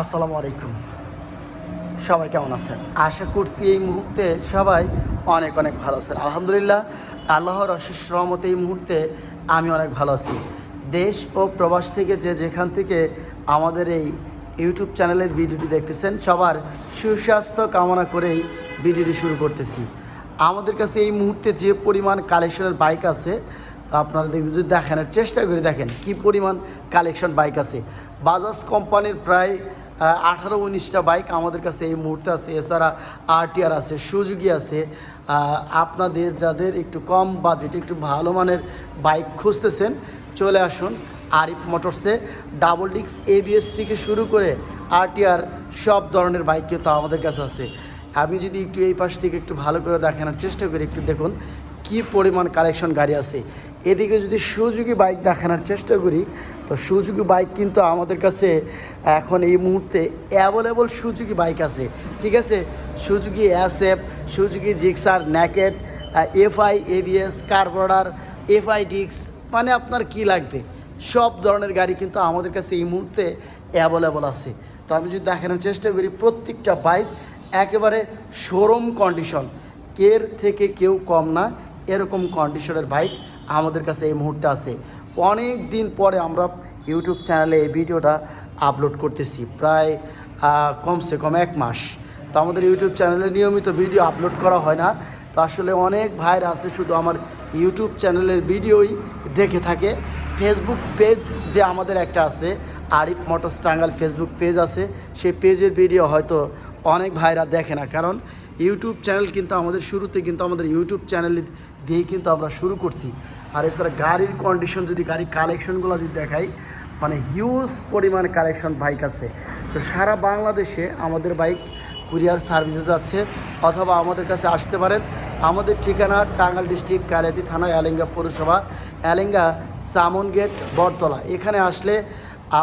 আসসালামু আলাইকুম। সবাই কেমন আছেন? আশা করছি এই মুহূর্তে সবাই অনেক অনেক ভালো আছেন। আলহামদুলিল্লাহ, আল্লাহর অশেষ রহমতে এই মুহূর্তে আমি অনেক ভালো আছি। দেশ ও প্রবাস থেকে যে যেখান থেকে আমাদের এই ইউটিউব চ্যানেলের ভিডিওটি দেখতেছেন, সবার সুস্বাস্থ্য কামনা করেই ভিডিওটি শুরু করতেছি। আমাদের কাছে এই মুহূর্তে যে পরিমাণ কালেকশনের বাইক আছে আপনারা দেখবেন যদি দেখানোর চেষ্টা করে দেখেন কি পরিমাণ কালেকশন বাইক আছে। বাজাজ কোম্পানির প্রায় আঠারো উনিশটা বাইক আমাদের কাছে এই মুহূর্তে আছে। এছাড়া আরটিআর আছে, সুজুকি আছে। আপনাদের যাদের একটু কম বাজেট একটু ভালো মানের বাইক খুঁজতেছেন, চলে আসুন আরিফ মোটরসে। ডাবল ডিক্স এবিএস থেকে শুরু করে আরটিআর সব ধরনের বাইক কিন্তু আমাদের কাছে আছে। আমি যদি একটু এই পাশ থেকে একটু ভালো করে দেখানোর চেষ্টা করি, একটু দেখুন কি পরিমাণ কালেকশন গাড়ি আছে। এদিকে যদি সুযোগী বাইক দেখানোর চেষ্টা করি, তো সুযোগী বাইক কিন্তু আমাদের কাছে এখন এই মুহূর্তে অ্যাভেলেবল সুযোগী বাইক আছে। ঠিক আছে? Suzuki S F Suzuki Gixxer, naked, FI ABS carburettor, FI ডিক্স মানে আপনার কি লাগবে? সব ধরনের গাড়ি কিন্তু আমাদের কাছে এই মুহূর্তে অ্যাভেলেবল আছে। তো আমি যদি দেখানোর চেষ্টা করি, প্রত্যেকটা বাইক একেবারে শোরুম কন্ডিশন এর থেকে কেউ কম না, এরকম কন্ডিশনের বাইক আমাদের কাছে এই মুহূর্তে আছে। অনেক দিন পরে আমরা ইউটিউব চ্যানেলে এই ভিডিওটা আপলোড করতেছি, প্রায় কমসে কম এক মাস। তো আমাদের ইউটিউব চ্যানেলে নিয়মিত ভিডিও আপলোড করা হয় না। তো আসলে অনেক ভাইরা আছে শুধু আমার ইউটিউব চ্যানেলের ভিডিওই দেখে থাকে। ফেসবুক পেজ যে আমাদের একটা আছে, Arif motors Tangail Facebook page আছে। সেই পেজের ভিডিও হয়তো অনেক ভাইরা দেখে না। কারণ ইউটিউব চ্যানেল কিন্তু আমাদের শুরুতে কিন্তু আমাদের ইউটিউব চ্যানেল দিয়েই কিন্তু আমরা শুরু করছি। আর এছাড়া গাড়ির কন্ডিশন যদি গাড়ির কালেকশনগুলো যদি দেখাই মানে হিউজ পরিমাণ কালেকশন বাইক আছে। তো সারা বাংলাদেশে আমাদের বাইক কুরিয়ার সার্ভিসেস আছে, অথবা আমাদের কাছে আসতে পারেন। আমাদের ঠিকানা টাঙ্গাল ডিস্ট্রিক্ট কালিয়াতি থানা, এলেঙ্গা পৌরসভা, এলেঙ্গা সামন গেট, বটতলা। এখানে আসলে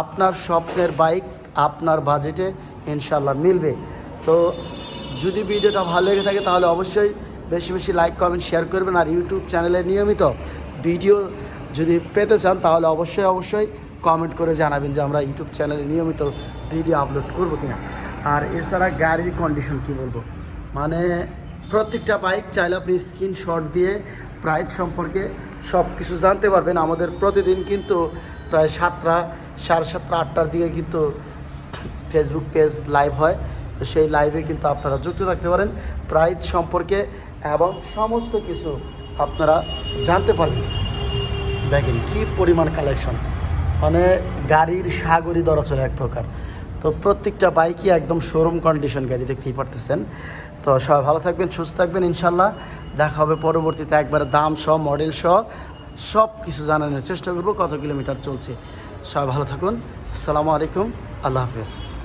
আপনার স্বপ্নের বাইক আপনার বাজেটে ইনশাল্লাহ মিলবে। তো যদি ভিডিওটা ভালো লেগে থাকে তাহলে অবশ্যই বেশি বেশি লাইক কমেন্ট শেয়ার করবেন আর ইউটিউব চ্যানেলে নিয়মিত ভিডিও যদি পেতে চান তাহলে অবশ্যই অবশ্যই কমেন্ট করে জানাবেন যে আমরা ইউটিউব চ্যানেলে নিয়মিত ভিডিও আপলোড করব কিনা। আর এছাড়া গাড়ির কন্ডিশন কি বলব? মানে প্রত্যেকটা বাইক চাইলে আপনি স্ক্রিনশট দিয়ে প্রাইস সম্পর্কে সব কিছু জানতে পারবেন। আমাদের প্রতিদিন কিন্তু প্রায় সাতটা, সাড়ে সাতটা, আটটার দিকে কিন্তু ফেসবুক পেজ লাইভ হয়। তো সেই লাইভে কিন্তু আপনারা যুক্ত থাকতে পারেন। প্রাইজ সম্পর্কে এবং সমস্ত কিছু আপনারা জানতে পারবেন। দেখেন কি পরিমাণ কালেকশন মানে গাড়ির সাগরই ধরা চলে এক প্রকার। তো প্রত্যেকটা বাইকই একদম শোরুম কন্ডিশন গাড়ি, দেখতেই পারতেছেন। তো সবাই ভালো থাকবেন, সুস্থ থাকবেন ইনশাল্লাহ দেখা হবে পরবর্তীতে একবারে দাম সহ মডেল সহ। সব কিছু জানানোর চেষ্টা করব, কত কিলোমিটার চলছে। সবাই ভালো থাকুন। আসসালামু আলাইকুম। আল্লাহ হাফেজ।